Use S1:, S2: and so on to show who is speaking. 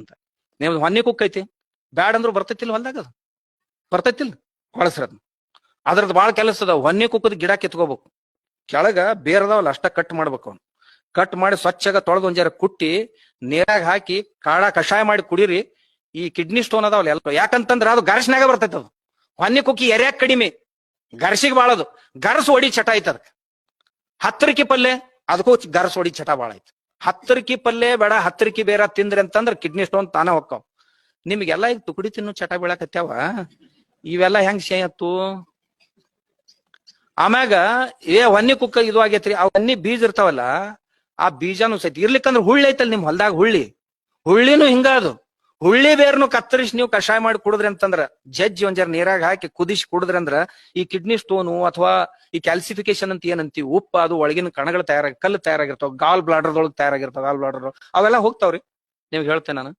S1: ಅಂತ. ನಿಮ್ದು ಹೊನ್ನಿ ಕುಕ್ಕ ಐತಿ. ಬ್ಯಾಡ ಅಂದ್ರು ಬರ್ತೈತಿಲ್ಲ ಹೊಲ್ದಾಗ ಅದು. ಬರ್ತೈತಿಲ್ಲ ಕೊಳಸ್ರದ್ ಅದ್ರದ್ದು ಬಾಳ ಕೆಲಸ ಅದ ಹೊನ್ನಿ ಕುಕ್ಕದ ಗಿಡ ಕಿತ್ಕೋಬೇಕು. ಕೆಳಗ ಬೇರದವಲ್ಲ ಅಷ್ಟ ಕಟ್ ಮಾಡ್ಬೇಕು ಅವ್ನು. ಕಟ್ ಮಾಡಿ ಸ್ವಚ್ಛಗ ತೊಳೆದು ಕುಟ್ಟಿ, ನೀರಾಗ ಹಾಕಿ, ಕಾಳ ಕಷಾಯ ಮಾಡಿ ಕುಡಿರಿ, ಈ ಕಿಡ್ನಿ ಸ್ಟೋನ್ ಅದಾವಲ್ಲ ಎಲ್ಲ ಯಾಕಂತಂದ್ರ ಅದು ಗರ್ಶನಾಗ ಬರ್ತೈತೆ ಅದು. ಹೊನ್ನಿ ಕುಕ್ಕಿ ಎರ್ಯಾಕ್ ಕಡಿಮೆ. ಗರ್ಸಿಗೆ ಬಾಳದು ಗರ್ಸ್ ಹೊಡಿ ಚಟ ಐತ ಅದಕ್ಕೆ. ಹತ್ತರಿಕಿ ಪಲ್ಲೆ, ಅದಕ್ಕೂ ಗರ್ಸ್ ಹೊಡಿ ಚಟ ಬಾಳ ಐತಿ. ಹತ್ತರಿಕಿ ಪಲ್ಲೆ ಬೇಡ ಹತ್ತರಕಿ ಬೇರ ತಿಂದ್ರಿ ಅಂತಂದ್ರ ಕಿಡ್ನಿ ಸ್ಟೋನ್ ತಾನ ಹೊಕ್ಕಾವ್. ನಿಮ್ಗೆಲ್ಲ ಈಗ ತುಕಡಿ ತಿನ್ನು ಚಟ ಬೀಳಕತ್ಯಾವ? ಇವೆಲ್ಲ ಹೆಂಗ್ ಸೇಯತ್ತು ಆಮ್ಯಾಗ ಏ ಹೊನ್ನಿ ಕುಕ್ಕ ಇದು ಆಗೈತ್ರಿ, ಆ ಹೊನ್ನಿ ಬೀಜ ಇರ್ತಾವಲ್ಲ, ಆ ಬೀಜನು ಸಹಿತ ಇರ್ಲಿಕ್ಕಂದ್ರ ಹುಳ್ಳಿ ಐತಲ್ ನಿಮ್ ಹೊಲ್ದಾಗ ಹುಳ್ಳಿ? ಹುಳ್ಳಿನೂ ಹಿಂಗ ಅದು. ಹುಳ್ಳಿ ಬೇರ್ನು ಕತ್ತರಿಸಿ ನೀವು ಕಷಾಯ ಮಾಡಿ ಕುಡಿದ್ರಿ ಅಂತಂದ್ರ, ಜಜ್ಜಿ ಒಂದ್ ಜರ ನೀರಾಗ ಹಾಕಿ ಕುದಿಸಿ ಕುಡಿದ್ರಿ ಅಂದ್ರ, ಈ ಕಿಡ್ನಿ ಸ್ಟೋನು ಅಥವಾ ಈ ಕ್ಯಾಲ್ಸಿಫಿಕೇಶನ್ ಅಂತ ಏನಂತೀವಿ ಉಪ್ಪು ಅದು ಒಳಗಿನ ಕಣಗಳು ತಯಾರಾಗಿ, ಕಲ್ಲು ತಯಾರಾಗಿರ್ತಾವ, ಗಾಲ್ ಬ್ಲಾಡರ್ದೊಳಗೆ ತಯಾರಾಗಿರ್ತಾವ, ಗಾಲ್ ಬ್ಲಾಡರ್, ಅವೆಲ್ಲ ಹೋಗ್ತಾವ್ರಿ? ನಿಮ್ಗೆ ಹೇಳ್ತೇನೆ ನಾನು.